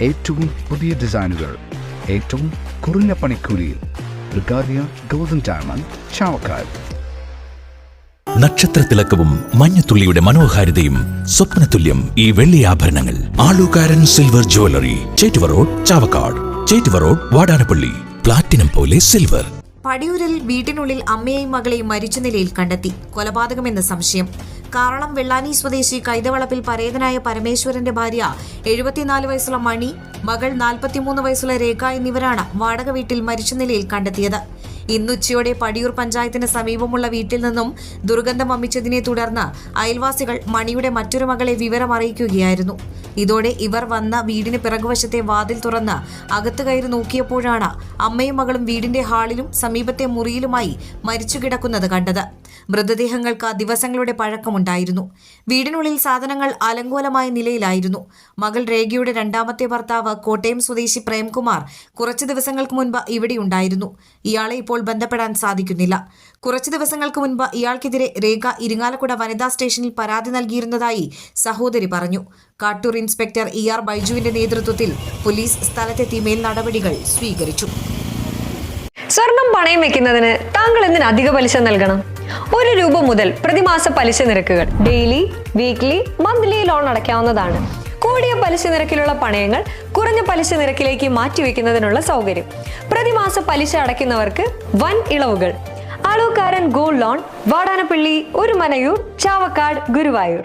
ഏറ്റവും പുതിയ ഡിസൈനുകൾ ഏറ്റവും കുറഞ്ഞ പണിക്കൂലിയിൽ ബ്രിഗാദിയ ഗോൾഡൻ ഡയമണ്ട് ചാവക്കാട്. നക്ഷത്രത്തിലക്കവും മഞ്ഞത്തുള്ളിയുടെ മനോഹാരിതയും സ്വപ്നതുല്യം ഈ വെള്ളി ആഭരണങ്ങൾ. Alookaran silver jewellery Chettuva road Chavakkad. Chettuva road Vadanappally. Platinum പോലെ സിൽവർ പടിയൂരിൽ വീട്ടിനുള്ളിൽ അമ്മയെയും മകളെയും മരിച്ച നിലയിൽ കണ്ടെത്തി. കൊലപാതകമെന്ന സംശയം. കാറളം വെള്ളാനി സ്വദേശി കൈതവളപ്പിൽ പരേതനായ പരമേശ്വരന്റെ ഭാര്യ എഴുപത്തിനാല് വയസ്സുള്ള മണി മകൾ നാൽപ്പത്തിമൂന്ന് വയസ്സുള്ള രേഖ എന്നിവരാണ് വാടക വീട്ടിൽ മരിച്ച നിലയിൽ കണ്ടെത്തിയത്. ഇന്നുച്ചയോടെ പടിയൂർ പഞ്ചായത്തിന് സമീപമുള്ള വീട്ടിൽ നിന്നും ദുർഗന്ധം വമിച്ചതിനെ തുടർന്ന് അയൽവാസികൾ മണിയുടെ മറ്റൊരു മകളെ വിവരം അറിയിക്കുകയായിരുന്നു ഇതോടെ ഇവർ വന്ന വീടിന് പിറകുവശത്തെ വാതിൽ തുറന്ന് അകത്ത് കയറി നോക്കിയപ്പോഴാണ് അമ്മയും മകളും വീടിന്റെ ഹാളിലും സമീപത്തെ മുറിയിലുമായി മരിച്ചു കിടക്കുന്നത് കണ്ടത്. മൃതദേഹങ്ങൾക്ക് ദിവസങ്ങളുടെ പഴക്കമുണ്ടായിരുന്നു. വീടിനുള്ളിൽ സാധനങ്ങൾ അലങ്കോലമായ നിലയിലായിരുന്നു. മകൾ രേഖയുടെ രണ്ടാമത്തെ ഭർത്താവ് കോട്ടയം സ്വദേശി പ്രേംകുമാർ കുറച്ചു ദിവസങ്ങൾക്ക് മുൻപ് ഇവിടെ ഉണ്ടായിരുന്നു. ഇയാളെ ഇപ്പോൾ ബന്ധപ്പെടാൻ സാധിക്കുന്നില്ല. കുറച്ചു ദിവസങ്ങൾക്ക് മുൻപ് ഇയാൾക്കെതിരെ രേഖ ഇരിങ്ങാലക്കുട വനിതാ സ്റ്റേഷനിൽ പരാതി നൽകിയിരുന്നതായി സഹോദരി പറഞ്ഞു. കാട്ടൂർ ഇൻസ്പെക്ടർ ഇ ആർ ബൈജുവിന്റെ നേതൃത്വത്തിൽ പോലീസ് സ്ഥലത്തെത്തി മേൽ നടപടികൾ സ്വീകരിച്ചു. സ്വർണം പണയം വെക്കുന്നതിന് താങ്കൾ എന്തിന് അധിക പലിശ നൽകണം? ഒരു രൂപ മുതൽ പ്രതിമാസ പലിശ നിരക്കുകൾ ഡെയിലി വീക്ക്ലി മന്ത്ലി ലോൺ അടയ്ക്കാവുന്നതാണ്. കൂടിയ പലിശ നിരക്കിലുള്ള പണയങ്ങൾ കുറഞ്ഞ പലിശ നിരക്കിലേക്ക് മാറ്റിവെക്കുന്നതിനുള്ള സൗകര്യം. പ്രതിമാസ പലിശ അടയ്ക്കുന്നവർക്ക് വൻ ഇളവുകൾ. അളവുകാരൻ ഗോൾഡ് ലോൺ വാടാനപ്പള്ളി ഒരു Manayur Chavakkad Guruvayur.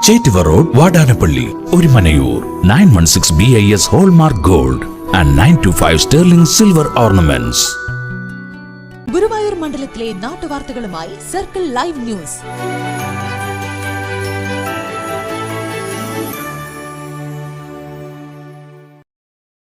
Chettuva road Vadanappally ഒരു Manayur nine one six B I S hallmark gold and nine two five sterling silver ornaments Guruvayur മണ്ഡലത്തിലെ നാട്ടുവാർത്തകളുമായി സർക്കിൾ ലൈവ് ന്യൂസ്